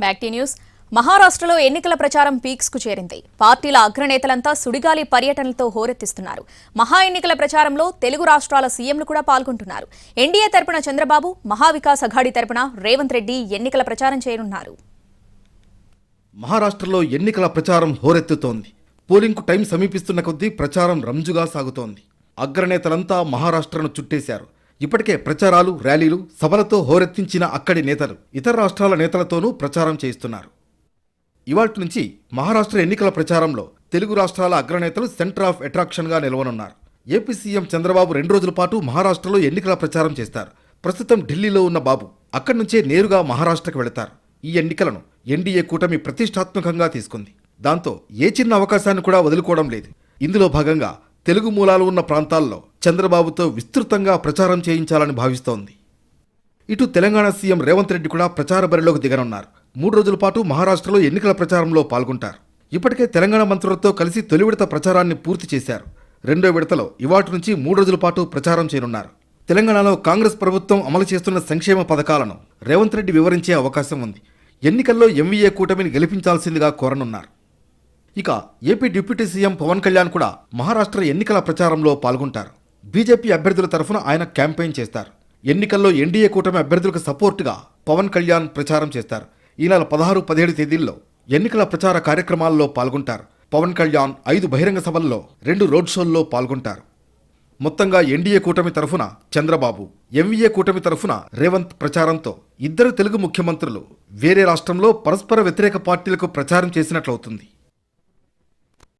Back tea news. మహారాష్ట్రలో ఎన్నికల ప్రచారం పీక్స్కు చేరింది. పార్టీల అగ్రనేతలంతా సుడిగాలి పర్యటనలతో హోరెత్తిస్తున్నారు. మహా ఎన్నికల ప్రచారంలో తెలుగు రాష్ట్రాల సీఎంలు కూడా పాల్గొంటున్నారు. ఎన్డీఏ తరపున చంద్రబాబు మహావికాస్ అఘాడి తరపున రేవంత్ రెడ్డి ఎన్నికల ప్రచారం చేయనున్నారు. మహారాష్ట్రలో ఎన్నికల ప్రచారం హోరెత్తుతోంది. పోలింగ్కు టైం సమీపిస్తున్న కొద్దీ ప్రచారం రంజుగా సాగుతోంది. అగ్రనేతలంతా మహారాష్ట్రను చుట్టేశారు. ఇప్పటికే ప్రచారాలు ర్యాలీలు సభలతో హోరెత్తించిన అక్కడి నేతలు ఇతర రాష్ట్రాల నేతలతోనూ ప్రచారం చేయిస్తున్నారు. ఇవాటి నుంచి మహారాష్ట్ర ఎన్నికల ప్రచారంలో తెలుగు రాష్ట్రాల అగ్రనేతలు సెంటర్ ఆఫ్ అట్రాక్షన్గా నిలవనున్నారు. ఏపీ సీఎం చంద్రబాబు రెండు రోజుల పాటు మహారాష్ట్రలో ఎన్నికల ప్రచారం చేస్తారు. ప్రస్తుతం ఢిల్లీలో ఉన్న బాబు అక్కడి నుంచే నేరుగా మహారాష్ట్రకు వెళతారు. ఈ ఎన్నికలను ఎన్డీఏ కూటమి ప్రతిష్టాత్మకంగా తీసుకుంది. దాంతో ఏ చిన్న అవకాశాన్ని కూడా వదులుకోవడం లేదు. ఇందులో భాగంగా తెలుగు మూలాలు ఉన్న ప్రాంతాల్లో చంద్రబాబుతో విస్తృతంగా ప్రచారం చేయించాలని భావిస్తోంది. ఇటు తెలంగాణ సీఎం రేవంత్ రెడ్డి కూడా ప్రచార బరిలోకి దిగనున్నారు. మూడు రోజుల పాటు మహారాష్ట్రలో ఎన్నికల ప్రచారంలో పాల్గొంటారు. ఇప్పటికే తెలంగాణ మంత్రులతో కలిసి తొలి విడత ప్రచారాన్ని పూర్తి చేశారు. రెండో విడతలో ఇవాటి నుంచి మూడు రోజుల పాటు ప్రచారం చేయనున్నారు. తెలంగాణలో కాంగ్రెస్ ప్రభుత్వం అమలు చేస్తున్న సంక్షేమ పథకాలను రేవంత్ రెడ్డి వివరించే అవకాశం ఉంది. ఎన్నికల్లో ఎంవీఏ కూటమిని గెలిపించాల్సిందిగా కోరనున్నారు. ఇక AP deputy CM Pawan Kalyan కూడా మహారాష్ట్ర ఎన్నికల ప్రచారంలో పాల్గొంటారు. బీజేపీ అభ్యర్థుల తరఫున ఆయన క్యాంపెయిన్ చేస్తారు. ఎన్నికల్లో ఎన్డీఏ కూటమి అభ్యర్థులకు సపోర్టుగా పవన్ కళ్యాణ్ ప్రచారం చేస్తారు. ఈ నెల పదహారు పదిహేడు తేదీల్లో ఎన్నికల ప్రచార కార్యక్రమాల్లో పాల్గొంటారు. పవన్ కళ్యాణ్ ఐదు బహిరంగ సభల్లో రెండు రోడ్ షోల్లో పాల్గొంటారు. మొత్తంగా ఎన్డీఏ కూటమి తరఫున చంద్రబాబు ఎంవీఏ కూటమి తరఫున రేవంత్ ప్రచారంతో ఇద్దరు తెలుగు ముఖ్యమంత్రులు వేరే రాష్ట్రంలో పరస్పర వ్యతిరేక పార్టీలకు ప్రచారం చేసినట్లవుతుంది.